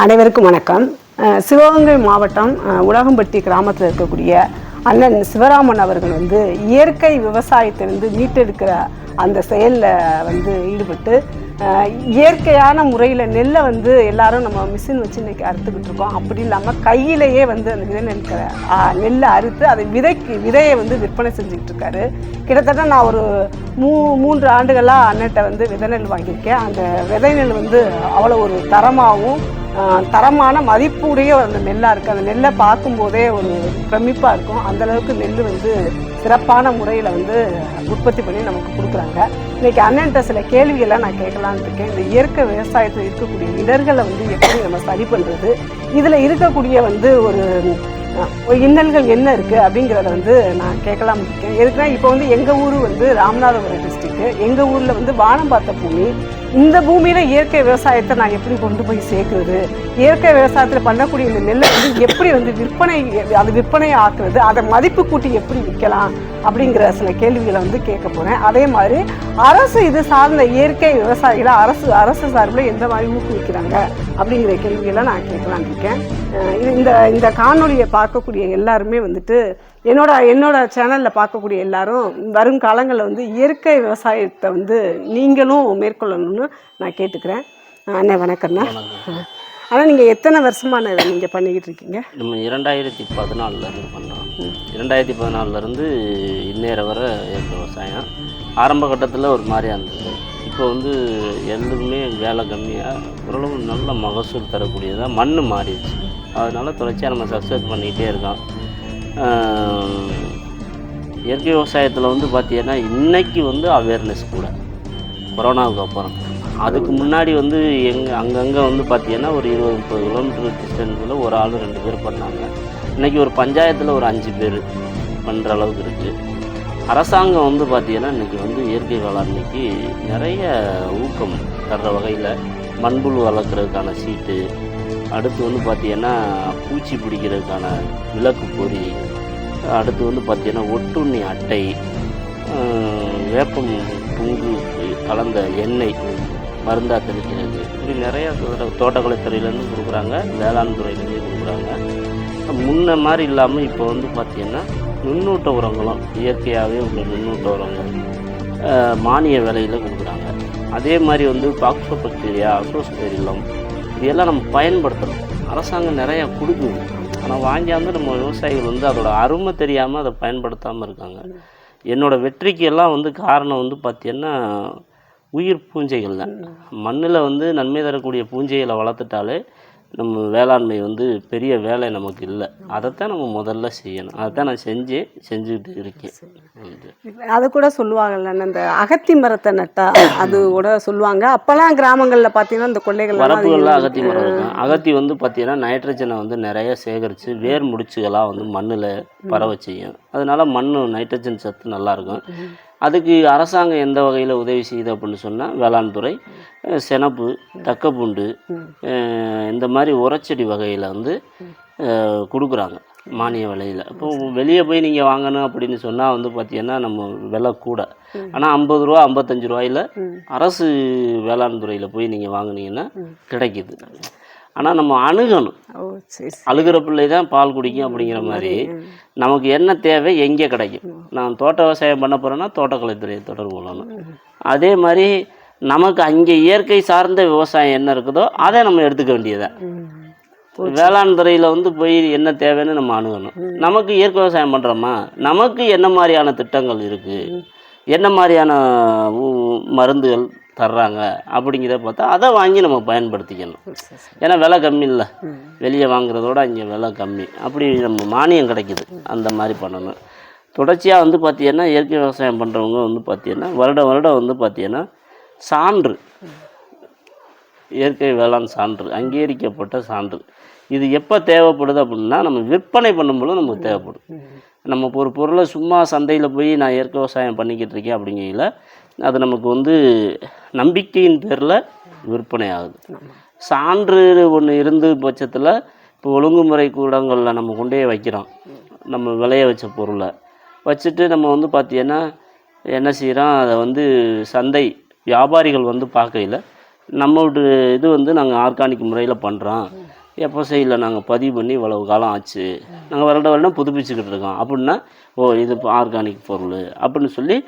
அனைவருக்கும் வணக்கம். சிவகங்கை மாவட்டம் உலகம்பட்டி கிராமத்தில் இருக்கக்கூடிய அண்ணன் சிவராமன் அவர்கள் வந்து இயற்கை விவசாயத்திலிருந்து மீட்டெடுக்கிற அந்த செயலில் வந்து ஈடுபட்டு இயற்கையான முறையில் நெல்லை வந்து எல்லாரும் நம்ம மிஷின் வச்சு இன்றைக்கி அறுத்துக்கிட்டு இருக்கோம். அப்படி இல்லாமல் கையிலேயே வந்து அந்த விதை நெற்கிற நெல்லை அறுத்து அதை விதைக்கு விதையை வந்து விற்பனை செஞ்சுக்கிட்டு இருக்காரு. கிட்டத்தட்ட நான் ஒரு மூ மூன்று ஆண்டுகளாக அண்ணன்ட்ட வந்து விதை நெல் வாங்கியிருக்கேன். அந்த விதை நெல் வந்து அவ்வளோ ஒரு தரமாகவும் தரமான மதிப்புடைய அந்த நெல்லாக இருக்குது அந்த நெல்லை பார்க்கும்போதே ஒரு பிரமிப்பாக இருக்கும். அந்த அளவுக்கு நெல் வந்து சிறப்பான முறையில் வந்து உற்பத்தி பண்ணி நமக்கு கொடுக்குறாங்க. இன்னைக்கு அண்ணன்ட்ட சில கேள்விகள்லாம் நான் கேட்கலான்னு இருக்கேன். இந்த இயற்கை விவசாயத்தில் இருக்கக்கூடிய இடர்களை வந்து எப்படி நம்ம சரி பண்ணுறது இதில் இருக்கக்கூடிய வந்து ஒரு இன்னல்கள் என்ன இருக்குது அப்படிங்கிறத வந்து நான் கேட்கலாம் இருக்கேன். எதுக்குன்னா இப்போ வந்து எங்கள் ஊர் வந்து ராமநாதபுரம் டிஸ்ட்ரிக்ட்டு எங்கள் ஊரில் வந்து வானம் பார்த்த பூமி இந்த பூமியில் இயற்கை விவசாயத்தை நான் எப்படி கொண்டு போய் சேர்க்குறது? இயற்கை விவசாயத்தில் பண்ணக்கூடிய இந்த நெல்லை வந்து எப்படி வந்து விற்பனை அது விற்பனை ஆக்குறது? அதை மதிப்பு கூட்டி எப்படி விற்கலாம்? அப்படிங்கிற சில கேள்விகளை வந்து கேட்க போகிறேன் அதே மாதிரி அரசு இது சார்ந்த இயற்கை விவசாயிகளை அரசு அரசு சார்பில் எந்த மாதிரி ஊக்குவிக்கிறாங்க? அப்படிங்கிற கேள்விகளை நான் கேட்கலான்னு இருக்கேன். இந்த இந்த காணொலியை பார்க்கக்கூடிய எல்லாருமே வந்துட்டு என்னோட என்னோட சேனலில் பார்க்கக்கூடிய எல்லாரும் வரும் காலங்களில் வந்து இயற்கை விவசாயத்தை வந்து நீங்களும் மேற்கொள்ளணும்னு நான் கேட்டுக்கிறேன். அண்ணே வணக்கம்ண்ணா ஆனால் நீங்கள் எத்தனை வருஷமான நீங்கள் பண்ணிக்கிட்டு இருக்கீங்க? நம்ம இரண்டாயிரத்தி பதினாலில் இருந்து பண்ணோம் இரண்டாயிரத்தி பதினாலிருந்து இந்நேர வரை இயற்கை விவசாயம் ஆரம்ப கட்டத்தில் ஒரு மாதிரியா இருந்தது. இப்போ வந்து எதுவுமே வேலை கம்மியாக ஓரளவு நல்ல மகசூல் தரக்கூடியதாக மண் மாறிடுச்சு. அதனால் தொடர்ச்சியாக நம்ம சக்ஸஸ் பண்ணிக்கிட்டே இருக்கோம். இயற்கை விவசாயத்தில் வந்து பார்த்தீங்கன்னா இன்னைக்கு வந்து அவேர்னஸ் கூட. கொரோனாவுக்கு அப்புறம். அதுக்கு முன்னாடி வந்து எங்க அங்கங்கே வந்து பார்த்தீங்கன்னா ஒரு இருபது முப்பது கிலோமீட்டர் டிஸ்டன்ஸில் ஒரு ஆள் ரெண்டு பேர் பண்ணாங்க. இன்றைக்கி ஒரு பஞ்சாயத்தில் ஒரு அஞ்சு பேர் பண்ணுற அளவுக்கு இருக்குது அரசாங்கம் வந்து பார்த்தீங்கன்னா இன்றைக்கி வந்து இயற்கை வேளாண்மைக்கு நிறைய ஊக்கம் தர்ற வகையில் மண்புழு வளர்க்குறதுக்கான சீட்டு அடுத்து வந்து பார்த்தீங்கன்னா பூச்சி பிடிக்கிறதுக்கான விளக்கு பொறி அடுத்து வந்து பார்த்தீங்கன்னா ஒட்டுண்ணி அட்டை வேப்பம் புங்கு கலந்த எண்ணெய் மருந்தாக தெளிக்கிறது இப்படி நிறையா தோட்ட- தோட்டக்கலைத்துறையிலேருந்து கொடுக்குறாங்க வேளாண் துறையிலேருந்து கொடுக்குறாங்க. முன்ன மாதிரி இல்லாமல் இப்போ வந்து பார்த்திங்கன்னா நுண்ணூட்ட உரங்களும் இயற்கையாகவே உள்ள நுண்ணூட்ட உரங்கள் மானிய விலையில் கொடுக்குறாங்க. அதே மாதிரி வந்து பாக்சோபாக்டீரியா அசோஸ்பெரிலம் இதெல்லாம் நம்ம பயன்படுத்தணும். அரசாங்கம் நிறையா கொடுக்குது. ஆனால் வாங்கியாந்து நம்ம விவசாயிகள் வந்து அதோட அருமை தெரியாமல் அதை பயன்படுத்தாமல் இருக்காங்க. என்னோட வெற்றிக்கு எல்லாம் வந்து காரணம் வந்து பார்த்தீங்கன்னா உயிர் பூஞ்சைகள் தான். மண்ணில் வந்து நன்மை தரக்கூடிய பூஞ்சைகளை வளர்த்துட்டாலே நம்ம வேளாண்மை வந்து பெரிய வேலை நமக்கு இல்லை. அதைத்தான் நம்ம முதல்ல செய்யணும். அதைத்தான் நான் செஞ்சு செஞ்சுக்கிட்டு இருக்கேன். அது கூட சொல்லுவாங்கல்ல அந்த அகத்தி மரத்தை நட்டா அது கூட சொல்லுவாங்க. அப்போல்லாம் கிராமங்களில் பார்த்தீங்கன்னா இந்த கொள்ளைகள் வரப்புகளில் அகத்தி மரம் இருக்கும். அகத்தி வந்து பார்த்தீங்கன்னா நைட்ரஜனை வந்து நிறைய சேகரித்து வேர் முடிச்சுகளாக வந்து மண்ணில் பரவ செய்யும். அதனால மண் நைட்ரஜன் சத்து நல்லா இருக்கும். அதுக்கு அரசாங்கம் எந்த வகையில் உதவி செய்யுது அப்படின்னு சொன்னால் வேளாண் துறை செனப்பு தக்கப்பூண்டு இந்த மாதிரி உரச்செடி வகையில் வந்து கொடுக்குறாங்க மானிய விலையில். இப்போ வெளியே போய் நீங்கள் வாங்கணும் அப்படின்னு சொன்னால் வந்து பார்த்தீங்கன்னா நம்ம விலை கூட. ஆனால் ஐம்பது ரூபா ஐம்பத்தஞ்சு ரூபாயில் அரசு வேளாண் துறையில் போய் நீங்கள் வாங்குனீங்கன்னா கிடைக்குது. ஆனால் நம்ம அணுகணும். அழுகிற பிள்ளை தான் பால் குடிக்கும் அப்படிங்கிற மாதிரி. நமக்கு என்ன தேவை எங்கே கிடைக்கும். நான் தோட்ட விவசாயம் பண்ண போகிறேன்னா தோட்டக்கலைத்துறையை தொடர்பு கொள்ளணும் அதே மாதிரி நமக்கு அங்கே இயற்கை சார்ந்த விவசாயம் என்ன இருக்குதோ அதை நம்ம எடுத்துக்க வேண்டியதான். வேளாண் துறையில் வந்து போய் என்ன தேவைன்னு நம்ம அணுகணும். நமக்கு இயற்கை விவசாயம் பண்ணுறோமா நமக்கு என்ன மாதிரியான திட்டங்கள் இருக்குது என்ன மாதிரியான மருந்துகள் தர்றாங்க அப்படிங்கிறத பார்த்தா அதை வாங்கி நம்ம பயன்படுத்திக்கணும். ஏன்னா விலை கம்மி இல்லை. வெளியே வாங்குறதோட இங்கே விலை கம்மி. அப்படி நம்ம மானியம் கிடைக்குது. அந்த மாதிரி பண்ணணும். தொடர்ச்சியாக வந்து பார்த்தீங்கன்னா இயற்கை விவசாயம் பண்ணுறவங்க வந்து பார்த்தீங்கன்னா வருடம் வருடம் வந்து பார்த்தீங்கன்னா சான்று. இயற்கை வேளாண் சான்று அங்கீகரிக்கப்பட்ட சான்று. இது எப்போ தேவைப்படுது அப்படின்னா நம்ம விற்பனை பண்ணும்போது நமக்கு தேவைப்படும். நம்ம ஒரு பொருளை சும்மா சந்தையில் போய் நான் இயற்கை விவசாயம் பண்ணிக்கிட்டு இருக்கேன் அப்படிங்கையில் அது நமக்கு வந்து நம்பிக்கையின் பேரில் விற்பனை ஆகுது சான்று ஒன்று இருந்து பட்சத்தில் இப்போ ஒழுங்குமுறை கூடங்களில் நம்ம கொண்டே வைக்கிறோம். நம்ம விளைய வச்ச பொருளை. வச்சுட்டு நம்ம வந்து பார்த்தீங்கன்னா என்ன செய்கிறோம் அதை வந்து சந்தை வியாபாரிகள் வந்து பார்க்கையில் நம்மளோட இது வந்து நாங்கள் ஆர்கானிக் முறையில் பண்ணுறோம் எஃப்எஸ்ஐயில் நாங்கள் பதிவு பண்ணி இவ்வளவு காலம் ஆச்சு. நாங்கள் வருட வருடம் புதுப்பிச்சுக்கிட்டு இருக்கோம். அப்படின்னா ஓ இது இப்போ ஆர்கானிக் பொருள் அப்படின்னு சொல்லி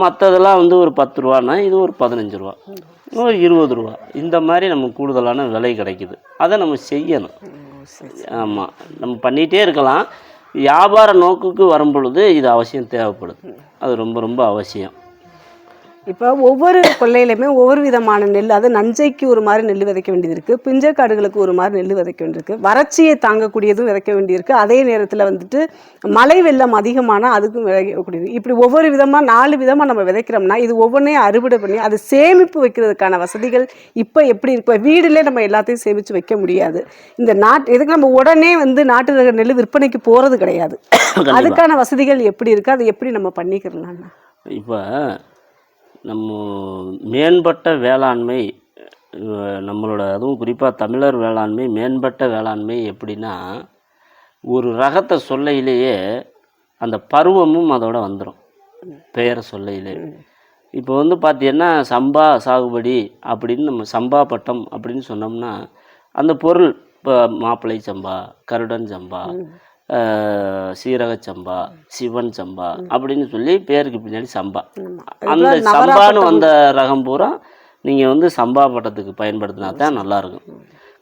மற்றதெல்லாம் வந்து ஒரு பத்து ரூபான்னா இது ஒரு பதினஞ்சு ரூபா. ஒரு இருபது ரூபா. இந்த மாதிரி நமக்கு கூடுதலான விலை கிடைக்குது. அதை நம்ம செய்யணும். ஆமாம் நம்ம பண்ணிகிட்டே இருக்கலாம். வியாபார நோக்குக்கு வரும் பொழுது இது அவசியம் தேவைப்படுது. அது ரொம்ப ரொம்ப அவசியம். இப்போ ஒவ்வொரு கொள்ளையிலுமே ஒவ்வொரு விதமான நெல் அது நஞ்சைக்கு ஒரு மாதிரி நெல் விதைக்க வேண்டியது இருக்குது பிஞ்சக்காடுகளுக்கு ஒரு மாதிரி நெல் விதைக்க வேண்டியிருக்கு வறட்சியை தாங்கக்கூடியதும் விதைக்க வேண்டியிருக்கு அதே நேரத்தில் வந்துட்டு மழை வெள்ளம் அதிகமான அதுக்கும் விதைக்கக்கூடியது இப்படி ஒவ்வொரு விதமாக நாலு விதமாக நம்ம விதைக்கிறோம்னா இது ஒவ்வொன்றையும் அறுவடை பண்ணி அது சேமிப்பு வைக்கிறதுக்கான வசதிகள் இப்போ எப்படி இருக்கு? இப்போ வீடுலேயே நம்ம எல்லாத்தையும் சேமித்து வைக்க முடியாது. இந்த நாட்டு இதுக்கு நம்ம உடனே வந்து நாட்டு ரக நெல் விற்பனைக்கு போகிறது கிடையாது. அதுக்கான வசதிகள் எப்படி இருக்குது அதை எப்படி நம்ம பண்ணிக்கிறலாம்னா? இப்போ நம்ம மேம்பட்ட வேளாண்மை நம்மளோட அதுவும் குறிப்பாக தமிழர் வேளாண்மை மேம்பட்ட வேளாண்மை எப்படின்னா ஒரு ரகத்தை சொல்லையிலேயே அந்த பருவமும் அதோட வந்துடும் பெயரை சொல்லையிலே. இப்போ வந்து பார்த்தீங்கன்னா சம்பா சாகுபடி அப்படின்னு நம்ம சம்பா பட்டம் அப்படின்னு சொன்னோம்னா அந்த பொருள் இப்போ மாப்பிள்ளை சம்பா கருடன் சம்பா சீரக சம்பா சிவன் சம்பா அப்படின்னு சொல்லி பேருக்கு பின்னாடி சம்பா. அந்த சம்பான்னு வந்த ரகம் பூரா நீங்கள் வந்து சம்பா பட்டத்துக்கு பயன்படுத்தினா தான் நல்லாயிருக்கும்.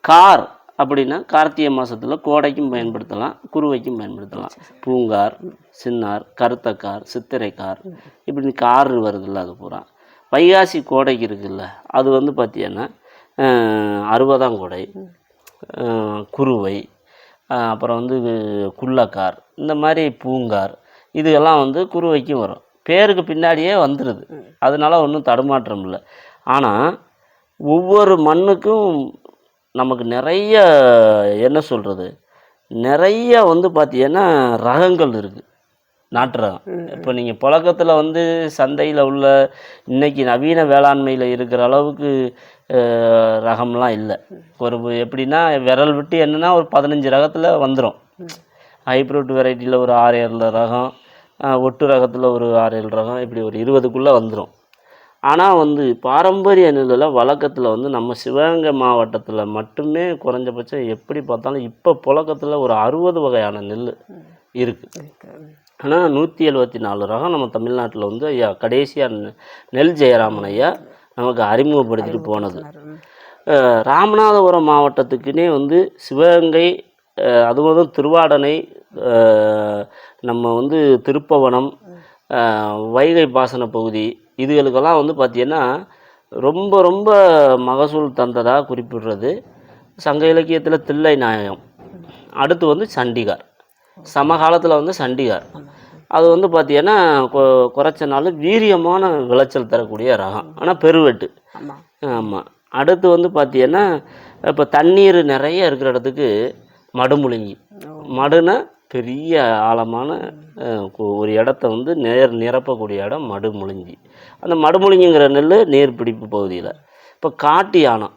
கார் அப்படின்னா கார்த்திகை மாதத்தில் கோடைக்கும் பயன்படுத்தலாம் குருவைக்கும் பயன்படுத்தலாம். பூங்கார் சின்னார் கருத்தக்கார் சித்திரைக்கார் இப்படி கார் வருதுல்ல அது பூரா. வைகாசி கோடைக்கு இருக்குல்ல அது வந்து பார்த்தீங்கன்னா அறுபதாம் கோடை குருவை அப்புறம் வந்து குள்ளக்கார் இந்த மாதிரி பூங்கார் இதுகெல்லாம் வந்து குருவைக்கும் வரும். பேருக்கு பின்னாடியே வந்துடுது அதனால ஒன்றும் தடுமாற்றம் இல்லை. ஆனால் ஒவ்வொரு மண்ணுக்கும் நமக்கு நிறைய என்ன சொல்கிறது நிறைய வந்து பார்த்திங்கன்னா ரகங்கள் இருக்குது நாட்டு ரகம் இப்போ நீங்கள் புழக்கத்தில் வந்து சந்தையில் உள்ள இன்னைக்கு நவீன வேளாண்மையில் இருக்கிற அளவுக்கு ரகம்லாம் இல்லை. ஒரு எப்படின்னா விரல் விட்டு என்னன்னா ஒரு பதினஞ்சு ரகத்தில் வந்துடும் ஹைப்ரிட் வெரைட்டியில் ஒரு ஆறு ஏழு ரகம் ஒட்டு ரகத்தில் ஒரு ஆறு ஏழு ரகம் இப்படி ஒரு இருபதுக்குள்ளே வந்துடும் ஆனால் வந்து பாரம்பரிய நெல்லில் வழக்கத்தில் வந்து நம்ம சிவகங்கை மாவட்டத்தில் மட்டுமே குறைஞ்சபட்சம் எப்படி பார்த்தாலும் இப்போ புழக்கத்தில் ஒரு அறுபது வகையான நெல் இருக்குது ஆனால் நூற்றி எழுபத்தி நாலு ரகம் நம்ம தமிழ்நாட்டில் வந்து ஐயா கடைசியாக நெல் ஜெயராமன் ஐயா நமக்கு அறிமுகப்படுத்திட்டு போனது. ராமநாதபுரம் மாவட்டத்துக்குன்னே வந்து சிவகங்கை அதுவும் திருவாடனை நம்ம வந்து திருப்பவனம் வைகை பாசன பகுதி இதுகளுக்கெல்லாம் வந்து பார்த்திங்கன்னா ரொம்ப ரொம்ப மகசூல் தந்ததாக குறிப்பிடுறது சங்க இலக்கியத்தில் தில்லை நாயகம் அடுத்து வந்து சண்டிகார். சமகாலத்தில் வந்து சண்டிகார். அது வந்து பார்த்தீங்கன்னா கொ- குறைச்ச நாள் வீரியமான விளைச்சல் தரக்கூடிய ரகம். ஆனால் பெருவெட்டு. ஆமாம் அடுத்து வந்து பார்த்தீங்கன்னா இப்போ தண்ணீர் நிறைய இருக்கிற இடத்துக்கு மடுமுழுங்கி மடுனா பெரிய ஆழமான ஒரு இடத்த வந்து நேர் நிரப்பக்கூடிய இடம் மடுமுழுங்கி அந்த மடுமுழுங்கிங்கிற நெல் நீர் பிடிப்பு பகுதியில். இப்போ காட்டு யானம்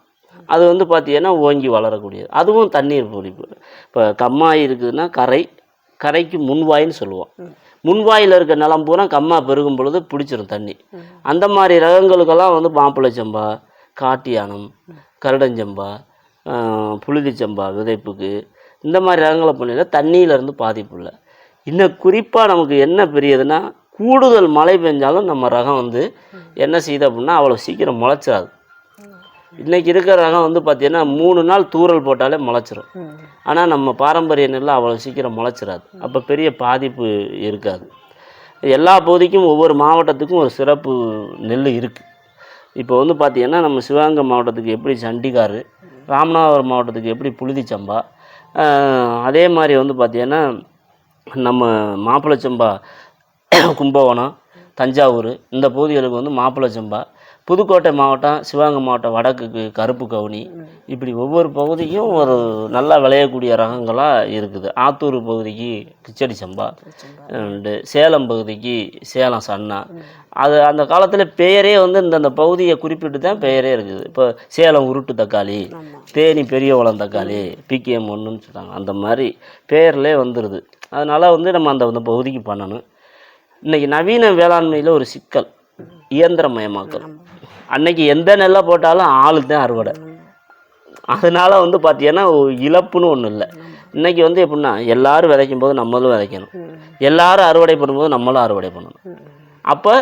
அது வந்து பார்த்தீங்கன்னா ஓங்கி வளரக்கூடியது. அதுவும் தண்ணீர் பிடிப்பு. இப்போ கம்மாய் இருக்குதுன்னா கரை கரைக்கு முன்வாயின்னு சொல்லுவோம். முன்வாயில் இருக்க நிலம் பூரா கம்மா பெருகும் பொழுது பிடிச்சிரும் தண்ணி. அந்த மாதிரி ரகங்களுக்கெல்லாம் வந்து மாப்பிள்ளை சம்பா காட்டியானம் கருடஞ்சம்பா புழுதி விதைப்புக்கு இந்த மாதிரி ரகங்களை பண்ணினா தண்ணியிலேருந்து பாதிப்பு இல்லை. இன்னும் குறிப்பாக நமக்கு என்ன பெரியதுன்னா கூடுதல் மழை பெஞ்சாலும் நம்ம ரகம் வந்து என்ன செய்யுது அப்படின்னா அவ்வளோ சீக்கிரம் முளைச்சாது இன்றைக்கி இருக்கிற ரகம் வந்து பார்த்திங்கன்னா மூணு நாள் தூறல் போட்டாலே முளைச்சிரும். ஆனால் நம்ம பாரம்பரிய நெல்லாம் அவ்வளோ சீக்கிரம் முளைச்சிடாது அப்போ பெரிய பாதிப்பு இருக்காது. எல்லா பகுதிக்கும் ஒவ்வொரு மாவட்டத்துக்கும் ஒரு சிறப்பு நெல் இருக்குது இப்போ வந்து பார்த்திங்கன்னா நம்ம சிவகங்கை மாவட்டத்துக்கு எப்படி சண்டிகார் ராமநாதபுரம் மாவட்டத்துக்கு எப்படி புழுதி சம்பா அதே மாதிரி வந்து பார்த்திங்கன்னா நம்ம மாப்பிள்ளை சம்பா கும்பகோணம் தஞ்சாவூர் இந்த பகுதிகளுக்கு வந்து மாப்பிள்ளை சம்பா புதுக்கோட்டை மாவட்டம் சிவகங்கை மாவட்டம் வடக்குக்கு கருப்பு கவுனி. இப்படி ஒவ்வொரு பகுதிக்கும் ஒரு நல்லா விளையக்கூடிய ரகங்களாக இருக்குது. ஆத்தூர் பகுதிக்கு கிச்சடி சம்பா உண்டு சேலம் பகுதிக்கு சேலம் சன்னா. அது அந்த காலத்தில் பெயரே வந்து இந்தந்த பகுதியை குறிப்பிட்டு தான் பெயரே இருக்குது. இப்போ சேலம் உருட்டு தக்காளி தேனி பெரியகுளம் தக்காளி பிகேஎம் ஒன்றுன்னு சொல்கிறாங்க அந்த மாதிரி பெயர்லே வந்துடுது அதனால் வந்து நம்ம அந்த அந்த பகுதிக்கு பண்ணணும். இன்றைக்கி நவீன வேளாண்மையில் ஒரு சிக்கல் இயந்திரமயமாக்கல். அன்னைக்கு எந்த நெல்லை போட்டாலும் ஆளு தான் அறுவடை. அதனால் வந்து பார்த்தீங்கன்னா இழப்புன்னு ஒன்றும் இல்லை. இன்றைக்கி வந்து எப்படின்னா எல்லாரும் விதைக்கும் போது நம்மளும் விதைக்கணும். எல்லாரும் அறுவடை பண்ணும்போது நம்மளும் அறுவடை பண்ணணும். அப்போ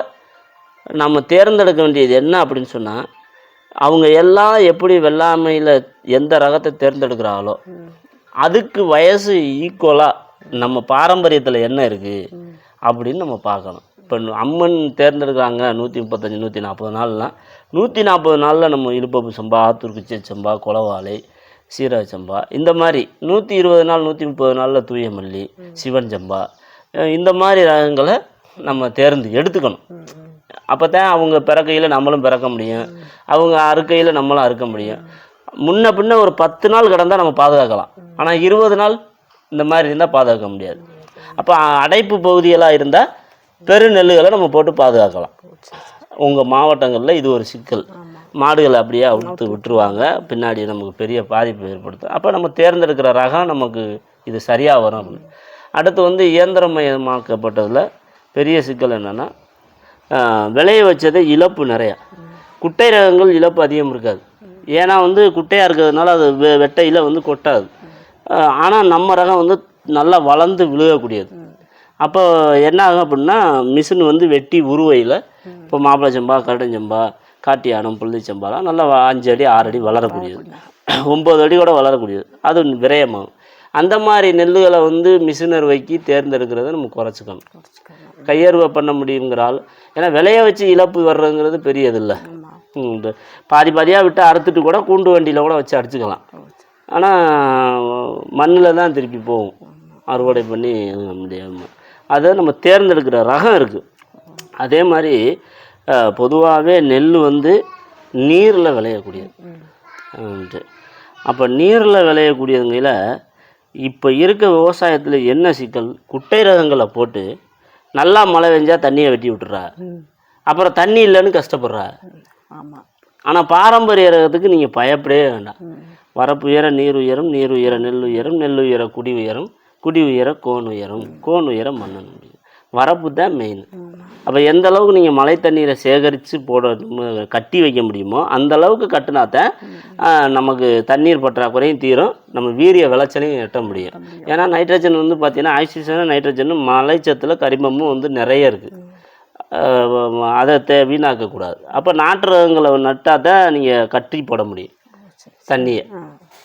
நம்ம தேர்ந்தெடுக்க வேண்டியது என்ன அப்படின்னு சொன்னால் அவங்க எல்லாம் எப்படி வெள்ளாமையில் எந்த ரகத்தை தேர்ந்தெடுக்கிறாங்களோ அதுக்கு வயசு ஈக்குவலாக நம்ம பாரம்பரியத்தில் என்ன இருக்குது அப்படின்னு நம்ம பார்க்கணும். இப்போ அம்மன் தேர்ந்தெடுக்கிறாங்க நூற்றி முப்பத்தஞ்சு நூற்றி நாற்பது நாள்லாம். நூற்றி நாற்பது நாளில் நம்ம இழுப்பப்பு சம்பா ஆத்தூர் குச்சி சம்பா குளவாலை சீரக சம்பா இந்த மாதிரி நூற்றி இருபது நாள் நூற்றி முப்பது நாளில் தூய மல்லி சிவன் சம்பா இந்த மாதிரி ரகங்களை நம்ம தேர்ந்து எடுத்துக்கணும். அப்போ தான் அவங்க பிறக்கையில் நம்மளும் பிறக்க முடியும். அவங்க அறுக்கையில் நம்மளும் அறுக்க முடியும். முன்ன பின்ன ஒரு பத்து நாள் கிடந்தால் நம்ம பாதுகாக்கலாம். ஆனால் இருபது நாள் இந்த மாதிரி இருந்தால் பாதுகாக்க முடியாது. அப்போ அடைப்பு பகுதியெல்லாம் இருந்தால் பெருநெல்லுகளை நம்ம போட்டு பாதுகாக்கலாம். உங்கள் மாவட்டங்களில் இது ஒரு சிக்கல். மாடுகளை அப்படியே அவுத்து விட்டுருவாங்க. பின்னாடி நமக்கு பெரிய பாதிப்பு ஏற்படுத்தும். அப்போ நம்ம தேர்ந்தெடுக்கிற ரகம் நமக்கு இது சரியாக வரும் அப்படின்னு. அடுத்து வந்து இயந்திரமயமாக்கப்பட்டதில் பெரிய சிக்கல் என்னென்னா விளைய வச்சதே இழப்பு நிறையா. குட்டை ரகங்கள் இழப்பு அதிகம் இருக்காது. ஏன்னா வந்து குட்டையாக இருக்கிறதுனால அது வெ வெட்டையில் வந்து கொட்டாது. ஆனால் நம்ம ரகம் வந்து நல்லா வளர்ந்து விழுகக்கூடியது. அப்போ என்ன ஆகும் அப்படின்னா மிஷின் வந்து வெட்டி உருவையில் இப்போ மாப்பிளை சம்பா கருடஞ்சம்பா காட்டியானம் புள்ளி சம்பாலாம் நல்லா அஞ்சு அடி ஆறு அடி வளரக்கூடியது. ஒம்பது அடி கூட வளரக்கூடியது. அது விரயமாகும். அந்த மாதிரி நெல்லுகளை வந்து மிஷினர் வைக்கி தேர்ந்தெடுக்கிறத நம்ம குறைச்சிக்கணும். கையறுவை பண்ண முடியுங்கிறால் ஏன்னா விளைய வச்சு இழப்பு வர்றதுங்கிறது பெரியது இல்லை இந்த பாதி பாதியாக விட்டு அறுத்துட்டு கூட கூண்டு வண்டியில் கூட வச்சு அடிச்சுக்கலாம். ஆனால் மண்ணில் தான் திருப்பி போகும். அறுவடை பண்ணி முடியாமல் அதை நம்ம தேர்ந்தெடுக்கிற ரகம் இருக்குது அதே மாதிரி பொதுவாகவே நெல் வந்து நீரில் விளையக்கூடியது. அப்போ நீரில் விளையக்கூடியதுங்கையில் இப்போ இருக்க விவசாயத்தில் என்ன சிக்கல்? குட்டை ரகங்களை போட்டு நல்லா மழை பெஞ்சா தண்ணியை வெட்டி விட்டுறா. அப்புறம் தண்ணி இல்லைன்னு கஷ்டப்படுறா. ஆமாம் ஆனால் பாரம்பரிய ரகத்துக்கு நீங்கள் பயப்படவே வேண்டாம். வரப்பு உயர நீர் உயரும் நீர் உயர நெல் உயரும் நெல் உயர குடி உயரும் குடி உயர கோன் உயரும் கோன் உயர மண்ணன் வரப்பு தான் மெயின் அப்போ எந்த அளவுக்கு நீங்கள் மழை தண்ணீரை சேகரித்து போட கட்டி வைக்க முடியுமோ அந்த அளவுக்கு கட்டினா தான் ஆ, நமக்கு தண்ணீர் பற்றாக்குறையும் தீரும் நம்ம வீரிய விளைச்சலையும் எட்ட முடியும். ஏன்னா நைட்ரஜன் வந்து பார்த்தீங்கன்னா ஆக்சிஜனும் நைட்ரஜனும் மலைச்சத்தில் கரிமமும் வந்து நிறைய இருக்குது அதை தே வீணாக்கக்கூடாது அப்போ நாட்டு ரகங்களை நட்டால் தான் நீங்கள் கட்டி போட முடியும். தண்ணியை.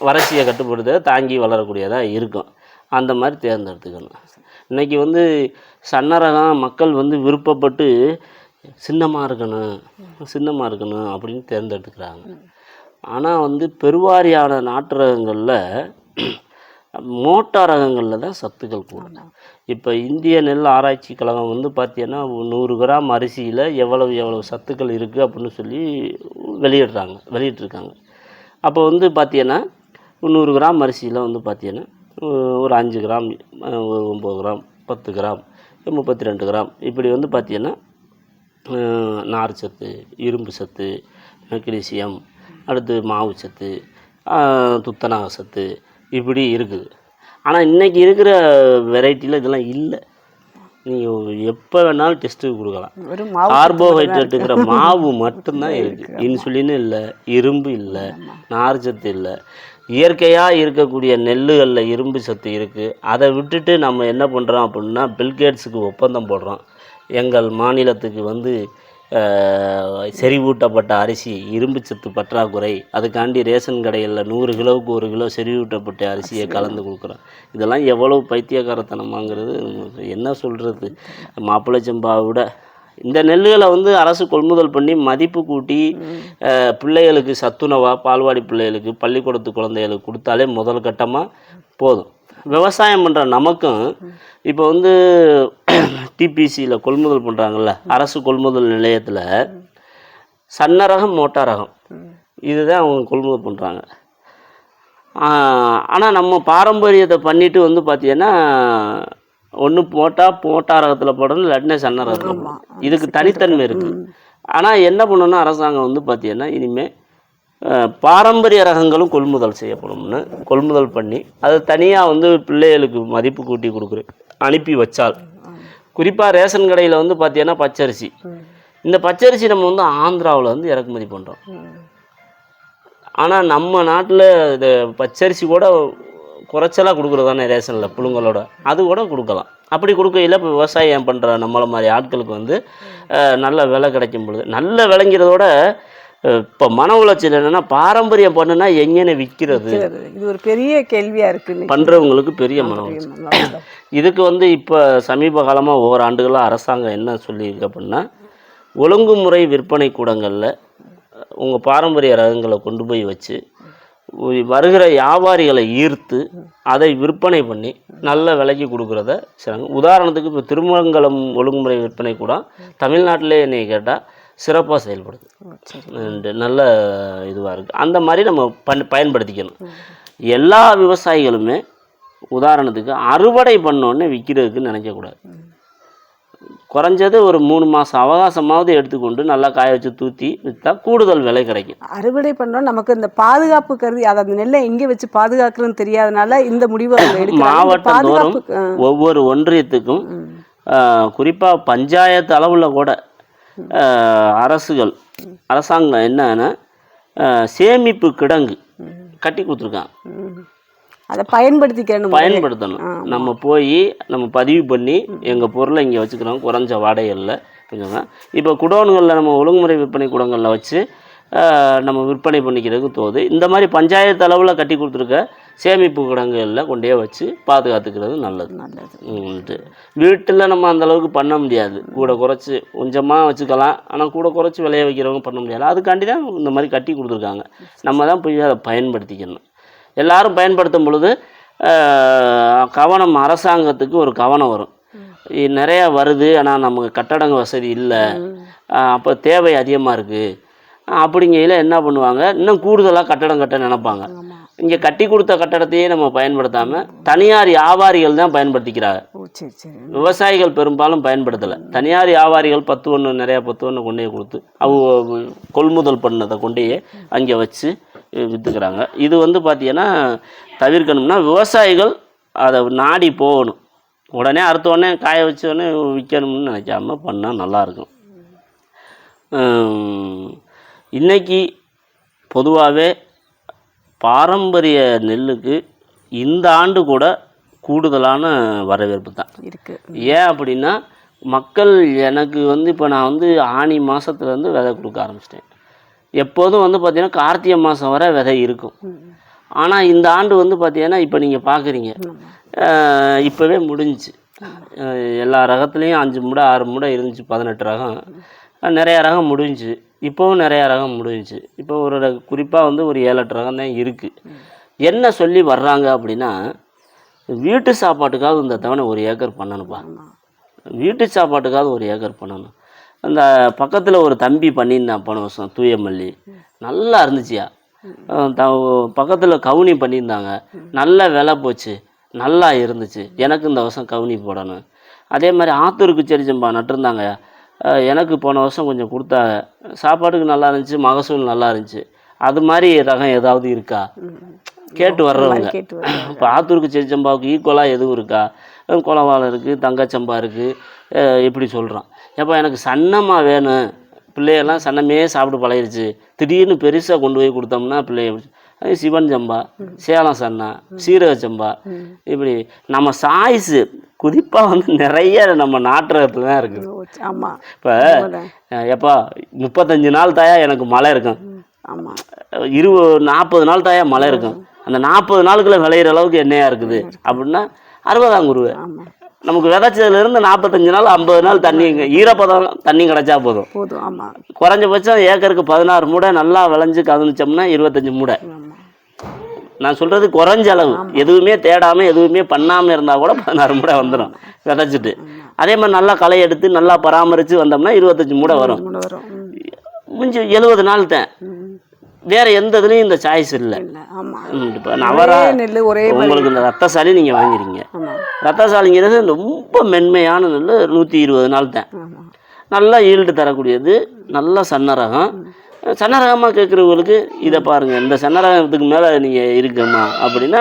வறட்சியை கட்டுப்படுத்த தாங்கி வளரக்கூடியதாக இருக்கும். அந்த மாதிரி தேர்ந்தெடுத்துக்கணும். இன்றைக்கி வந்து சன்ன ரகம் மக்கள் வந்து விருப்பப்பட்டு சின்னமாக இருக்கணும் சின்னமாக இருக்கணும் அப்படின்னு தேர்ந்தெடுத்துக்கிறாங்க ஆனால் வந்து பெருவாரியான நாட்டு ரகங்களில் மோட்டார் ரகங்களில் தான் சத்துக்கள் கூடும். இப்போ இந்திய நெல் ஆராய்ச்சி கழகம் வந்து பார்த்தீங்கன்னா நூறு கிராம் அரிசியில் எவ்வளவு எவ்வளவு சத்துக்கள் இருக்குது அப்படின்னு சொல்லி வெளியிடுறாங்க வெளியிட்ருக்காங்க அப்போ வந்து பார்த்தீங்கன்னா நூறு கிராம் அரிசியில் வந்து பார்த்தீங்கன்னா ஒரு அஞ்சு கிராம் ஒரு ஒம்பது கிராம் பத்து கிராம் முப்பத்தி ரெண்டு கிராம். இப்படி வந்து பார்த்தீங்கன்னா நார் சத்து இரும்பு சத்து மெக்னீசியம் அடுத்து மாவு சத்து துத்தநாக சத்து இப்படி இருக்குது. ஆனால் இன்றைக்கி இருக்கிற வெரைட்டியில் இதெல்லாம் இல்லை. நீங்கள் எப்போ வேணாலும் டெஸ்ட்டுக்கு கொடுக்கலாம். கார்போஹைட்ரேட்டுங்கிற மாவு மட்டும்தான் இருக்குது இன்சுலின் இல்லை இரும்பு இல்லை நார்ச்சத்து இல்லை. இயற்கையாக இருக்கக்கூடிய நெல்லுகளில் இரும்பு சத்து இருக்குது அதை விட்டுட்டு நம்ம என்ன பண்ணுறோம் அப்படின்னா பில்கேட்ஸுக்கு ஒப்பந்தம் போடுறோம். எங்கள் மாநிலத்துக்கு வந்து செறிவூட்டப்பட்ட அரிசி இரும்பு சத்து பற்றாக்குறை அதுக்காண்டி ரேஷன் கடைகளில் நூறு கிலோவுக்கு ஒரு கிலோ செறிவூட்டப்பட்ட அரிசியை கலந்து கொடுக்குறோம். இதெல்லாம் எவ்வளவு பைத்தியக்காரத்தனமாங்கிறது என்ன சொல்கிறது மாப்பிள்ளை சம்பாவை விட இந்த நெல்லுகளை வந்து அரசு கொள்முதல் பண்ணி மதிப்பு கூட்டி பிள்ளைகளுக்கு சத்துணவா பால்வாடி பிள்ளைகளுக்கு பள்ளிக்கூடத்து குழந்தைகளுக்கு கொடுத்தாலே முதல் கட்டமாக போதும். விவசாயம் பண்ணுற நமக்கும் இப்போ வந்து டிபிசியில் கொள்முதல் பண்ணுறாங்கல்ல அரசு கொள்முதல் நிலையத்தில் சன்ன ரகம் மோட்டார் ரகம். இதுதான் அவங்க கொள்முதல் பண்ணுறாங்க ஆனால் நம்ம பாரம்பரியத்தை பண்ணிட்டு வந்து பார்த்தீங்கன்னா ஒன்று போட்டால் மோட்டா ரகத்தில் போடணும் இல்லாட்டினா சன்ன ரகத்தில் இதுக்கு தனித்தன்மை இருக்குது ஆனால் என்ன பண்ணணும்னா அரசாங்கம் வந்து பார்த்தீங்கன்னா இனிமேல் பாரம்பரிய ரகங்களும் கொள்முதல் செய்யப்படும்னு கொள்முதல் பண்ணி அது தனியாக வந்து பிள்ளைகளுக்கு மதிப்பு கூட்டி கொடுக்குற அனுப்பி வச்சால். குறிப்பாக ரேஷன் கடையில் வந்து பார்த்தீங்கன்னா பச்சரிசி. இந்த பச்சரிசி நம்ம வந்து ஆந்திராவில் வந்து இறக்குமதி பண்ணுறோம் ஆனால் நம்ம நாட்டில் இது பச்சரிசி கூட குறைச்சலாக கொடுக்குறதானே ரேஷனில் புழுங்கலோட. அது கூட கொடுக்கலாம். அப்படி கொடுக்கையில் இப்போ விவசாயம் பண்ணுற நம்மளை மாதிரி ஆட்களுக்கு வந்து நல்ல விலை கிடைக்கும் பொழுது நல்ல விளைங்கிறதோட இப்போ மன உளைச்சல் என்னென்னா பாரம்பரியம் பண்ணுனா எங்கேன்னு விற்கிறது இது ஒரு பெரிய கேள்வியா இருக்கு இன்னைக்கு. பண்ணுறவங்களுக்கு பெரிய மன உளைச்சல். இதுக்கு வந்து இப்போ சமீப காலமாக ஒவ்வொரு ஆண்டுகளாக அரசாங்கம் என்ன சொல்லியிருக்கு அப்படின்னா ஒழுங்குமுறை விற்பனை கூடங்களில் உங்கள் பாரம்பரிய ரகங்களை கொண்டு போய் வச்சு வருகிற வியாபாரிகளை ஈர்த்து அதை விற்பனை பண்ணி நல்ல விலைக்கு கொடுக்குறத செய்கிறாங்க உதாரணத்துக்கு இப்போ திருமங்கலம் ஒழுங்குமுறை விற்பனை கூட தமிழ்நாட்டிலே என்னை கேட்டால் சிறப்பாக செயல்படுது. நல்ல இதுவாக இருக்குது அந்த மாதிரி நம்ம பண் பயன்படுத்திக்கணும். எல்லா விவசாயிகளுமே உதாரணத்துக்கு அறுவடை பண்ணோன்னே விற்கிறதுக்கு நினைக்கக்கூடாது. குறைஞ்சது ஒரு மூணு மாதம் அவகாசமாவது எடுத்துக்கொண்டு நல்லா காய வச்சு தூத்தி விற்றா கூடுதல் விலை கிடைக்கும். அறுவடை பண்றோம் நமக்கு இந்த பாதுகாப்பு கருதி அதை அந்த நெல்லை எங்கே வச்சு பாதுகாக்கிறதுன்னு தெரியாதனால இந்த முடிவு மாவட்டம் தோறும் ஒவ்வொரு ஒன்றியத்துக்கும். குறிப்பாக பஞ்சாயத்து அளவில் கூட அரசுகள் அரசாங்கம் என்னன்னா சேமிப்பு கிடங்கு கட்டி கொடுத்துருக்காங்க. அதை பயன்படுத்திக்கணும் பயன்படுத்தணும். நம்ம போய் நம்ம பதிவு பண்ணி எங்கள் பொருளை இங்கே வச்சுக்கிறோம். குறைஞ்ச வாடகைகளில். கொஞ்சம் இப்போ குடோன்களில் நம்ம ஒழுங்குமுறை விற்பனை கூடங்களில் வச்சு நம்ம விற்பனை பண்ணிக்கிறதுக்கு தோது. இந்த மாதிரி பஞ்சாயத்து அளவில் கட்டி கொடுத்துருக்க சேமிப்பு கிடங்குகளில் கொண்டே வச்சு பாதுகாத்துக்கிறது நல்லது. நல்லது. வீட்டில் நம்ம அந்த அளவுக்கு பண்ண முடியாது. கூட குறைச்சி கொஞ்சமாக வச்சுக்கலாம். ஆனால் கூட குறைச்சி விளைய வைக்கிறவங்க பண்ண முடியாது. அதுக்காண்டி தான் இந்த மாதிரி கட்டி கொடுத்துருக்காங்க. நம்ம தான் போய் அதை பயன்படுத்திக்கணும். எல்லாரும் பயன்படுத்தும் பொழுது கவனம் அரசாங்கத்துக்கு ஒரு கவனம் வரும். நிறையா வருது ஆனால் நமக்கு கட்டடங்க வசதி இல்லை. அப்போ தேவை அதிகமாக இருக்குது அப்படிங்கையில் என்ன பண்ணுவாங்க? இன்னும் கூடுதலாக கட்டடம் கட்ட நினைப்பாங்க. இங்கே கட்டி கொடுத்த கட்டடத்தையே நம்ம பயன்படுத்தாமல் தனியார் வியாபாரிகள் தான் பயன்படுத்திக்கிறாங்க. விவசாயிகள் பெரும்பாலும் பயன்படுத்தலை. தனியார் வியாபாரிகள் பத்து ஒன்று நிறையா பத்து ஒன்று கொண்டே கொடுத்து அவங்க கொள்முதல் பண்ணதை கொண்டே அங்கே வச்சு விற்றுக்கிறாங்க இது வந்து பார்த்தீங்கன்னா தவிர்க்கணும்னா விவசாயிகள் அதை நாடி போகணும். உடனே அறுத்த உடனே காய வச்ச உடனே விற்கணும்னு நினைக்காம பண்ணால் நல்லாயிருக்கும் இன்னைக்கு பொதுவாகவே பாரம்பரிய நெல்லுக்கு இந்த ஆண்டு கூட கூடுதலான வரவேற்பு தான். இருக்கு. ஏன் அப்படின்னா மக்கள் எனக்கு வந்து இப்போ நான் வந்து ஆனி மாதத்துலேருந்து விதை கொடுக்க ஆரம்பிச்சிட்டேன். எப்போதும் வந்து பார்த்தீங்கன்னா கார்த்திகை மாதம் வரை விதை இருக்கும். ஆனால் இந்த ஆண்டு வந்து பார்த்தீங்கன்னா இப்போ நீங்கள் பார்க்குறீங்க இப்போவே முடிஞ்சுச்சு. எல்லா ரகத்துலேயும் அஞ்சு மூடை ஆறு மூடை இருந்துச்சு பதினெட்டு ரகம். நிறைய ரகம் முடிஞ்சுச்சு. இப்போவும் நிறைய ரகம் முடிஞ்சுச்சு. இப்போ ஒரு குறிப்பாக வந்து ஒரு ஏழு எட்டு ரகம் தான் இருக்குது என்ன சொல்லி வர்றாங்க அப்படின்னா வீட்டு சாப்பாட்டுக்காவது இந்த தவணை ஒரு ஏக்கர் பண்ணணும்ப்பா. வீட்டு சாப்பாட்டுக்காவது ஒரு ஏக்கர் பண்ணணும். அந்த பக்கத்தில் ஒரு தம்பி பண்ணியிருந்தான் போன வருஷம் தூயமல்லி. நல்லா இருந்துச்சியா? பக்கத்தில் கவுனி பண்ணியிருந்தாங்க. நல்லா விலை போச்சு. நல்லா இருந்துச்சு. எனக்கு இந்த வருஷம் கவுனி போடணும். அதே மாதிரி ஆத்தூருக்கு செடிச்சம்பா நட்டுருந்தாங்க. எனக்கு போன வருஷம் கொஞ்சம் கொடுத்தாங்க. சாப்பாட்டுக்கு நல்லா இருந்துச்சு மகசூல் நல்லா இருந்துச்சு. அது மாதிரி ரகம் ஏதாவது இருக்கா? கேட்டு வர்றவங்க. இப்போ ஆத்தூருக்கு செடிச்சம்பாவுக்கு ஈக்குவலாக எதுவும் இருக்கா? குளவாளம் இருக்குது தங்கச்சம்பா இருக்குது இப்படி சொல்கிறான் ஏப்பா எனக்கு சன்னமாக வேணும். பிள்ளையெல்லாம் சன்னமே சாப்பிட்டு பழகிருச்சு. திடீர்னு பெருசாக கொண்டு போய் கொடுத்தோம்னா பிள்ளைய சிவன் சம்பா சேலம் சன்னா சீரக சம்பா இப்படி நம்ம சாய்ஸு குறிப்பாக வந்து நிறைய நம்ம நாட்டுறதுல தான் இருக்குது. ஓ, ஆமா. இப்போ எப்பா முப்பத்தஞ்சு நாள் தாயா எனக்கு மழை இருக்கும். ஆமா. இருபது நாற்பது நாள் தாயா மழை இருக்கும். அந்த நாற்பது நாளுக்குள்ள விளையிற அளவுக்கு என்னையா இருக்குது. அப்படின்னா அறுபதாம் குருவை. நமக்கு விதைச்சதுலேருந்து நாற்பத்தஞ்சு நாள் ஐம்பது நாள் தண்ணி ஈரப்பதம் தண்ணி கிடச்சா போதும். போதும் ஆமா. குறைஞ்சபட்சம் ஏக்கருக்கு பதினாறு மூடை நல்லா விளைஞ்சு கதனிச்சோம்னா இருபத்தஞ்சு மூடை. நான் சொல்கிறது குறைஞ்ச அளவு. எதுவுமே தேடாமல் எதுவுமே பண்ணாமல் இருந்தால் கூட பதினாறு மூடை வந்துடும் விதைச்சிட்டு. அதே மாதிரி நல்லா களை எடுத்து நல்லா பராமரித்து வந்தோம்னா இருபத்தஞ்சி மூடை வரும். மூணு வரும். ம். மிஞ்சி எழுபது நாள் தான். வேற எந்த இதுலேயும் இந்த சாய்ஸ் இல்லை. இப்போ நவரா உங்களுக்கு இந்த ரத்தசாலி நீங்கள் வாங்குறீங்க ஆமா. ரத்தசாலிங்கிறது ரொம்ப மென்மையான நெல் நூற்றி இருபது நாள் தான். நல்லா ஈல்டு தரக்கூடியது நல்ல சன்ன ரகம் சன்ன ரகமாக கேட்குறவங்களுக்கு இதை பாருங்கள் இந்த சன்ன ரகத்துக்கு மேலே நீங்கள் இருக்கமா அப்படின்னா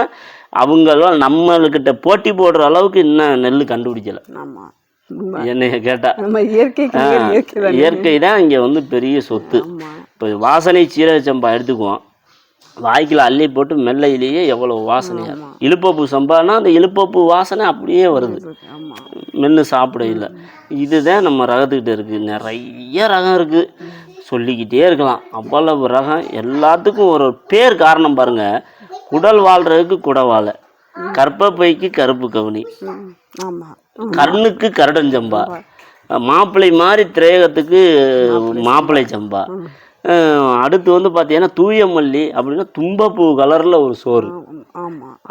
அவங்களும் நம்மளுக்கிட்ட போட்டி போடுற அளவுக்கு இன்னும் நெல் கண்டுபிடிக்கல. ஆமா. உண்மை. என்னைய கேட்டால் இயற்கை தான் இயற்கை தான் இங்கே வந்து பெரிய சொத்து. இப்போ வாசனை சீரக சம்பா எடுத்துக்குவோம். வாய்க்குள்ள அள்ளி போட்டு மெல்லையிலேயே எவ்வளோ வாசனையாக இழுப்பப்பூ சம்பானா அந்த இழுப்பப்பூ வாசனை அப்படியே வருது. மென்று சாப்பிட இல்லை. இதுதான் நம்ம ரகத்துக்கிட்ட இருக்குது நிறைய ரகம் இருக்குது சொல்லிக்கிட்டே இருக்கலாம். அவ்வளவு ரகம் எல்லாத்துக்கும் ஒரு பேர் காரணம் பாருங்க. குடல் வாழ்றதுக்கு குடவாழை கற்பப்பைக்கு கருப்பு கவுனி. கண்ணுக்கு கரடஞ்சம்பா. மாப்பிள்ளை மாதிரி திரேகத்துக்கு மாப்பிள்ளை சம்பா. அடுத்து வந்து பார்த்தீங்கன்னா தூய மல்லி அப்படின்னா தும்பப்பூ கலரில் ஒரு சோறு.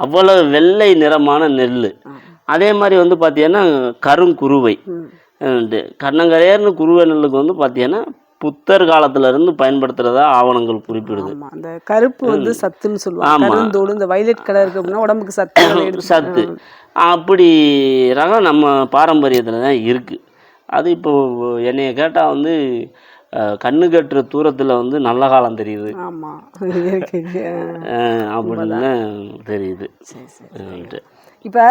அவ்வளவு வெள்ளை நிறமான நெல் அதே மாதிரி வந்து பார்த்தீங்கன்னா கருங்குருவை. கண்ணங்கரையர்னு குருவை நெல்லுக்கு வந்து பார்த்தீங்கன்னா புத்தர் காலத்துல இருந்து பயன்படுத்துறதா ஆவணங்கள் குறிப்பிடுது. அந்த கருப்பு வந்து சத்துன்னு சொல்லுவாங்க. கருந்தோடு இந்த வயலட் கலர் இருக்கு அப்படின்னா உடம்புக்கு சத்து சத்து. அப்படி ரகம் நம்ம பாரம்பரியத்தில் தான் இருக்குது அது இப்போ என்னைய கேட்டால் வந்து கண்ணு கட்டுற தூரத்தில் வந்து நல்ல காலம் தெரியுது. அப்படின்னு தெரியுது. சரி சரி அஹ் இப்போ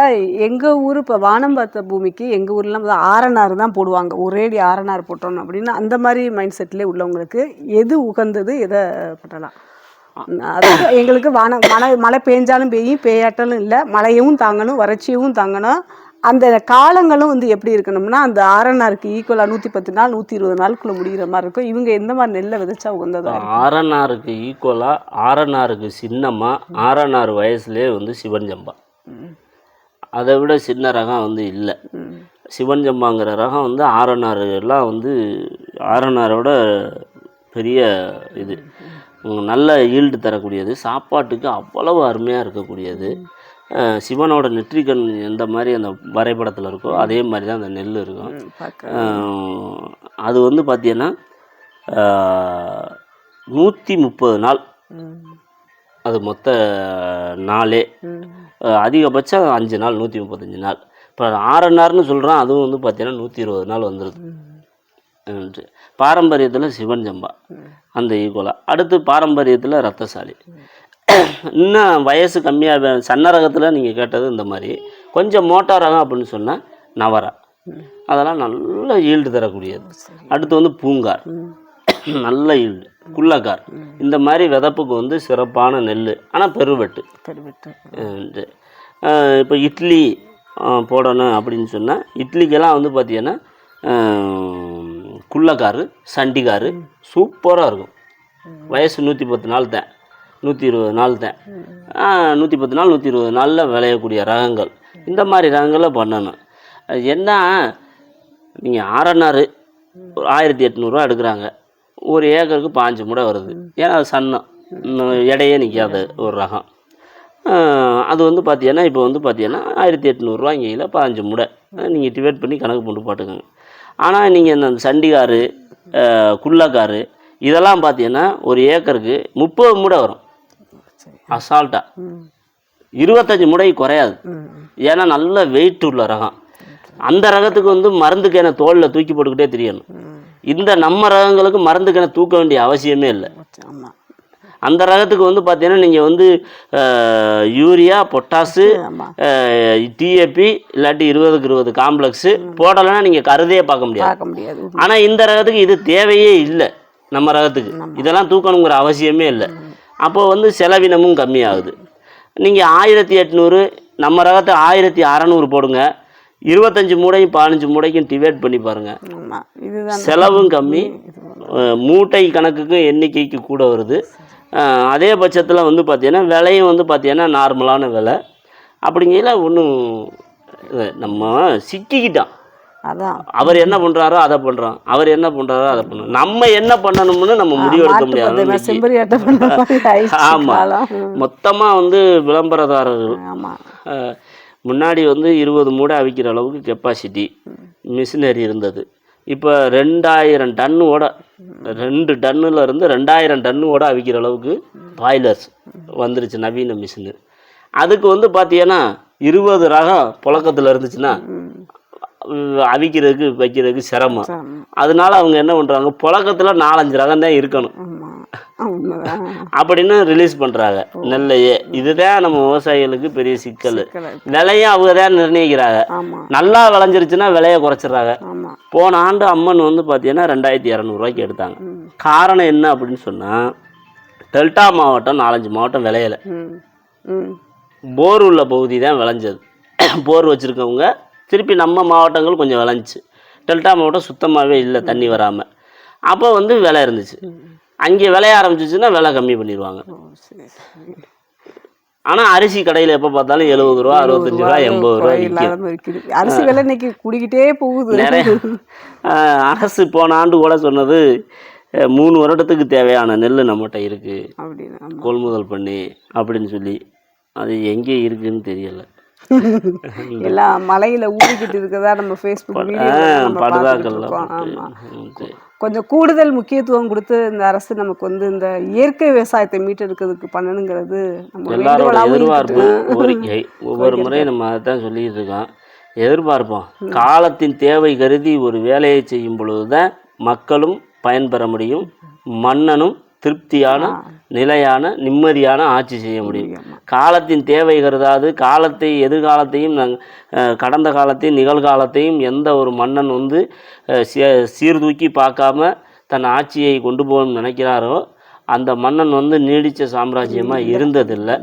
எங்கள் ஊர் இப்போ வானம் பார்த்த பூமிக்கு எங்கள் ஊர்லாம் ஆரநார் தான் போடுவாங்க. ஒரேடி ஆரநார் போட்டோம் அப்படின்னு அந்த மாதிரி மைண்ட் செட்லேயே உள்ளவங்களுக்கு எது உகந்தது எதை பண்ணலாம் எங்களுக்கு வானம் மழை மழை பெஞ்சாலும் பெய்யும் பெய்யாட்டாலும் இல்லை. மழையும் தாங்கணும் வறட்சியும் தாங்கணும். அந்த காலங்களும் வந்து எப்படி இருக்கணும்னா அந்த ஆரநாருக்கு ஈக்குவலாக நூற்றி பத்து நாள் நூற்றி இருபது நாளுக்குள்ளே முடிகிற மாதிரி இருக்கும். இவங்க எந்த மாதிரி நெல்லை விதைச்சா உகந்ததா ஆரனாருக்கு ஈக்குவலாக ஆரனாருக்கு சின்னம்மா ஆரனார் வயசுலேயே வந்து சிவன் ஜம்பா. அதை விட சின்ன ரகம் வந்து இல்லை. சிவன் ஜம்பாங்கிற ரகம் வந்து ஆரனார் எல்லாம் வந்து ஆரனாரோட பெரிய இது. நல்ல ஈல்டு தரக்கூடியது. சாப்பாட்டுக்கு அவ்வளவு அருமையாக இருக்கக்கூடியது. சிவனோட நெற்றிக்கண் எந்த மாதிரி அந்த வரைபடத்தில் இருக்கோ அதே மாதிரி தான் அந்த நெல் இருக்கும். அது வந்து பார்த்தீங்கன்னா நூற்றி முப்பது நாள். அது மொத்த நாளே. அதிகபட்சம் அஞ்சு நாள் நூற்றி முப்பத்தஞ்சு நாள். இப்போ ஆறுநாள்னு சொல்கிறோம் அதுவும் வந்து பார்த்தீங்கன்னா நூற்றி இருபது நாள் வந்துடுது. பாரம்பரியத்தில் சிவன் ஜம்பா. அந்த ஈக்குவலாக அடுத்து பாரம்பரியத்தில் ரத்தசாலி. இன்னும் வயசு கம்மியாக சன்ன ரகத்தில் நீங்கள் கேட்டது இந்த மாதிரி. கொஞ்சம் மோட்டா ரகம் அப்படின்னு சொன்னால் நவரா. அதெல்லாம் நல்ல ஈல்டு தரக்கூடியது. அடுத்து வந்து பூங்கார். நல்ல ஈல்டு. குள்ளக்கார். இந்த மாதிரி விதப்புக்கு வந்து சிறப்பான நெல் ஆனால் பெருவெட்டு. இப்போ இட்லி போடணும் அப்படின்னு சொன்னால் இட்லிக்கெல்லாம் வந்து பார்த்தீங்கன்னா குள்ளக்காரு சண்டிகாரு சூப்பராக இருக்கும். வயசு நூற்றி பத்து நாள் தான். நூற்றி இருபது நாள் தான் நூற்றி பத்து நாள் நூற்றி இருபது நாளில் விளையக்கூடிய ரகங்கள். இந்த மாதிரி ரகங்களை பண்ணணும். அது என்ன நீங்கள் ஆர்என்ஆர் ஒரு ஆயிரத்தி எட்நூறுரூவா எடுக்கிறாங்க. ஒரு ஏக்கருக்கு பாஞ்சு முடை வருது. ஏன்னா அது சன்னம். இடையே நிற்காது நிற்காத ஒரு ரகம். அது வந்து பார்த்தீங்கன்னா இப்போ வந்து பார்த்தீங்கன்னா ஆயிரத்தி எட்நூறுரூவா இங்கே பாஞ்சு முடை. நீங்கள் டிவைட் பண்ணி கணக்கு போட்டு பாட்டுக்கோங்க ஆனால் நீங்கள் இந்த சண்டிகாரு குள்ளக்காரு இதெல்லாம் பார்த்தீங்கன்னா ஒரு ஏக்கருக்கு முப்பது முடை வரும். ம். இருபத்தஞ்சி முடை குறையாது. ஏன்னா நல்ல வெயிட் உள்ள ரகம். அந்த ரகத்துக்கு வந்து மருந்துக்கென தோலில் தூக்கி போட்டுக்கிட்டே தெரியணும். இந்த நம்ம ரகங்களுக்கு மருந்துக்கென தூக்க வேண்டிய அவசியமே இல்லை. அந்த ரகத்துக்கு வந்து பார்த்தீங்கன்னா நீங்கள் வந்து யூரியா பொட்டாசு டிஏபி இல்லாட்டி இருபதுக்கு இருபது காம்ப்ளெக்ஸு போடலைன்னா நீங்கள் கருதையே பார்க்க முடியாது. பார்க்க முடியாது. ஆனால் இந்த ரகத்துக்கு இது தேவையே இல்லை நம்ம ரகத்துக்கு. இதெல்லாம் தூக்கணுங்கிற அவசியமே இல்லை. அப்போ வந்து செலவினமும் கம்மியாகுது. நீங்கள் ஆயிரத்தி எட்நூறு நம்ம ரகத்தை ஆயிரத்தி அறநூறு போடுங்க. இருபத்தஞ்சி மூடையும் பதினஞ்சு மூடைக்கும் டிவைட் பண்ணி பாருங்கள் செலவும் கம்மி. மூட்டை கணக்குக்கு எண்ணிக்கைக்கு கூட வருது. அதே பட்சத்தில் வந்து பார்த்தீங்கன்னா விலையும் வந்து பார்த்தீங்கன்னா நார்மலான விலை. அப்படிங்கையில் ஒன்றும் நம்ம சிக்கிக்கிட்டோம். அதான். அவர் என்ன பண்ணுறாரோ அதை பண்ணுறோம் அவர் என்ன பண்ணுறாரோ அதை பண்ணுறோம் நம்ம என்ன பண்ணணும்னு நம்ம முடிவெடுக்க முடியாது. ஆமா. காலம். மொத்தமாக வந்து விளம்பரதாரர்கள் முன்னாடி வந்து இருபது மூடை அவிக்கிற அளவுக்கு கெப்பாசிட்டி மிஷினரி இருந்தது. இப்போ ரெண்டாயிரம் டன்னோட ரெண்டு டன்னுல இருந்து ரெண்டாயிரம் டன்னோட அவிக்கிற அளவுக்கு பாய்லர்ஸ் வந்துருச்சு நவீன மிஷினு அதுக்கு வந்து பார்த்தீங்கன்னா இருபது ரகம் புழக்கத்தில் இருந்துச்சுன்னா அவிக்கிறதுக்கு வைக்கிறதுக்கு சிரமம். சரி. அதனால அவங்க என்ன பண்ணுறாங்க புழக்கத்தில் நாலஞ்சு ரகம் தான் இருக்கணும். அப்படின்னு ரிலீஸ் பண்ணுறாங்க நெல்லையே. இதுதான் நம்ம விவசாயிகளுக்கு பெரிய சிக்கல். விலையும் அவங்க தான் நிர்ணயிக்கிறாங்க. நல்லா விளைஞ்சிருச்சுன்னா விலையை குறைச்சிடுறாங்க. போன ஆண்டு அம்மன் வந்து பார்த்தீங்கன்னா ரெண்டாயிரத்தி இரநூறுவாய்க்கு எடுத்தாங்க. காரணம் என்ன அப்படின்னு சொன்னால் டெல்டா மாவட்டம் நாலஞ்சு மாவட்டம் விளையலை. போர் உள்ள பகுதி தான் விளைஞ்சது. போர் வச்சுருக்கவங்க திருப்பி நம்ம மாவட்டங்கள் கொஞ்சம் விளைஞ்சிச்சு. டெல்டா மாவட்டம் சுத்தமாகவே இல்லை தண்ணி வராமல் அப்போ வந்து விலை இருந்துச்சு. அங்கே விளைய ஆரம்பிச்சிச்சுன்னா விலை கம்மி பண்ணிடுவாங்க. ஆனால் அரிசி கடையில் எப்போ பார்த்தாலும் எழுபது ரூபா அறுபத்தஞ்சு ரூபா எண்பது ரூபா அரிசி விலை இன்னைக்கு கூடிக்கிட்டே போகுது. நிறைய அரசு போன ஆண்டு கூட சொன்னது மூணு வருடத்துக்கு தேவையான நெல் நம்மகிட்ட இருக்குது. கொள்முதல் பண்ணி அப்படின்னு சொல்லி. அது எங்கே இருக்குன்னு தெரியல. எல்லாம் மலையில ஊறிக்கிட்டு இருக்கதா நம்ம ஃபேஸ்புக் வீடியோ. கொஞ்சம் கூடுதல் முக்கியத்துவம் கொடுத்து இந்த அரசு நமக்கு வந்து இந்த இயற்கை விவசாயத்தை மீட்டெடுக்கிறதுக்கு பண்ணணுங்கிறது நம்ம எல்லாரோட எதிர்பார்ப்பு. கோரிக்கை ஒவ்வொரு முறையும் நம்ம அதான் சொல்லிட்டு இருக்கோம். எதிர்பார்ப்போம். காலத்தின் தேவை கருதி ஒரு வேலையை செய்யும் பொழுதுதான் மக்களும் பயன்பெற முடியும். மன்னனும் திருப்தியான நிலையான நிம்மதியான ஆட்சி செய்ய முடியும். காலத்தின் தேவை கருதாது. காலத்தை எதிர்காலத்தையும் கடந்த காலத்தையும் நிகழ்காலத்தையும் எந்த ஒரு மன்னன் வந்து சீர்தூக்கி பார்க்காம தன் ஆட்சியை கொண்டு போகணும்னு நினைக்கிறாரோ அந்த மன்னன் வந்து நீடித்த சாம்ராஜ்யமாக இருந்ததில்லை.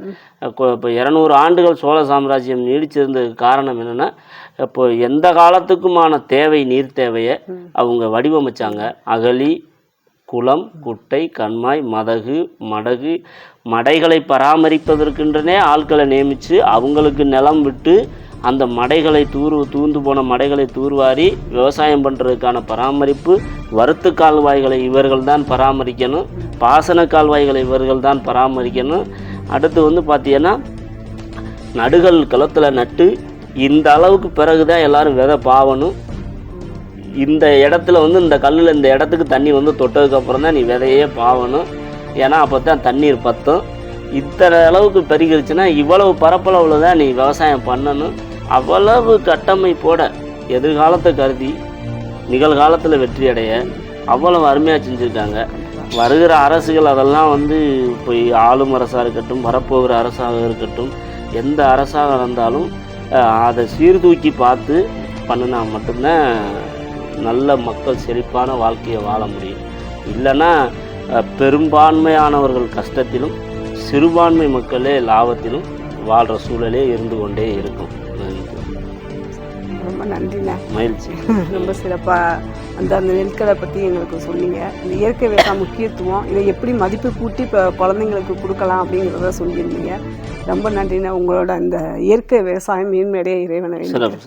இப்போ இரநூறு ஆண்டுகள் சோழ சாம்ராஜ்யம் நீடிச்சிருந்ததுக்கு காரணம் என்னென்னா இப்போ எந்த காலத்துக்குமான தேவை நீர் தேவையை அவங்க வடிவமைச்சாங்க. அகழி குளம் குட்டை கண்மாய் மதகு மடகு மடைகளை பராமரிப்பதற்கென்றனே ஆட்களை நியமித்து அவங்களுக்கு நிலம் விட்டு அந்த மடைகளை தூர் தூர்ந்து போன மடைகளை தூர்வாரி விவசாயம் பண்ணுறதுக்கான பராமரிப்பு வறுத்து கால்வாய்களை இவர்கள் தான் பராமரிக்கணும் பாசன கால்வாய்களை இவர்கள் தான் பராமரிக்கணும். அடுத்து வந்து பார்த்தீங்கன்னா நடுகள் களத்தில் நட்டு இந்த அளவுக்கு பிறகு தான் எல்லாரும் விதை பாவணும். இந்த இடத்துல வந்து இந்த கல்லில் இந்த இடத்துக்கு தண்ணி வந்து தொட்டதுக்கப்புறம் தான் நீ விதையே பாவணும். ஏன்னா அப்போ தான் தண்ணீர் பத்தும். இத்தனை அளவுக்கு பெருகிருச்சுன்னா இவ்வளவு பரப்பளவில் தான் நீ விவசாயம் பண்ணணும். அவ்வளவு கட்டமைப்போட எதிர்காலத்தை கருதி நிகழ்காலத்தில் வெற்றி அடைய அவ்வளவு அருமையாக செஞ்சுருக்காங்க. வருகிற அரசுகள் அதெல்லாம் வந்து போய் ஆளும் அரசாக இருக்கட்டும் வரப்போகிற அரசாக இருக்கட்டும் எந்த அரசாக இருந்தாலும் அதை சீர்தூக்கி பார்த்து பண்ணினா மட்டும்தான் நல்ல மக்கள் செழிப்பான வாழ்க்கையை வாழ முடியும். இல்லைன்னா பெரும்பான்மையானவர்கள் கஷ்டத்திலும் சிறுபான்மை மக்களே லாபத்திலும் வாழ்கிற சூழலே இருந்து கொண்டே இருக்கும். ரொம்ப நன்றிண்ணே. மகிழ்ச்சி. ரொம்ப சிறப்பாக அந்த அந்த நெற்களை பற்றி எங்களுக்கு சொன்னீங்க. இந்த இயற்கை விவசாய முக்கியத்துவம் இதை எப்படி மதிப்பு கூட்டி இப்போ குழந்தைங்களுக்கு கொடுக்கலாம் அப்படிங்கிறத சொல்லியிருந்தீங்க. ரொம்ப நன்றிண்ணே. உங்களோட அந்த இயற்கை விவசாயம் மேன்மையடைய இறைவனை சிறப்பு